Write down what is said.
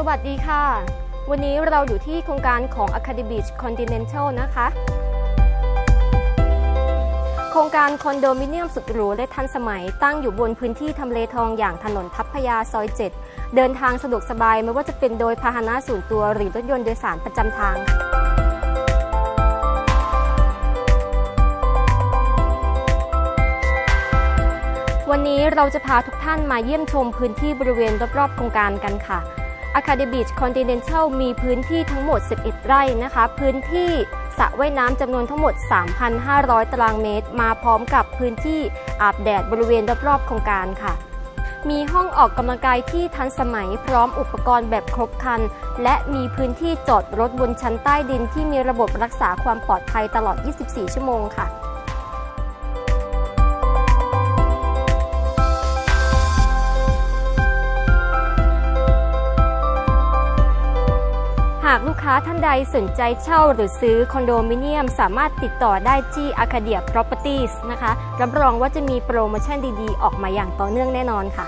สวัสดีค่ะ วันนี้เราอยู่ที่โครงการของ Academy Beach Continental นะคะ โครงการคอนโดมิเนียมสุดหรูและทันสมัย ตั้งอยู่บนพื้นที่ทำเลทองอย่างถนนทัพพยาซอย 7 เดินทางสะดวกสบายไม่ว่าจะเป็นโดยพาหนะส่วนตัวหรือรถยนต์โดยสารประจำทางวันนี้เราจะพาทุกท่านมาเยี่ยมชมพื้นที่บริเวณรอบๆโครงการกันค่ะ Academy Beach Continental มีพื้นที่ทั้งหมด 11 ไร่นะคะ พื้นที่สระว่ายน้ำจำนวนทั้งหมด 3,500 ตารางเมตร มาพร้อมกับพื้นที่อาบแดดบริเวณรอบๆโครงการค่ะ มีห้องออกกำลังกายที่ทันสมัยพร้อมอุปกรณ์แบบครบครัน และมีพื้นที่จอดรถบนชั้นใต้ดินที่มีระบบรักษาความปลอดภัยตลอด 24 ชั่วโมงค่ะ หากลูกค้าท่านใดสนใจเช่าหรือซื้อคอนโดมิเนียม สามารถติดต่อได้ที่ Arcadia Properties นะคะ รับรองว่าจะมีโปรโมชั่นดีๆ ออกมาอย่างต่อเนื่องแน่นอนค่ะ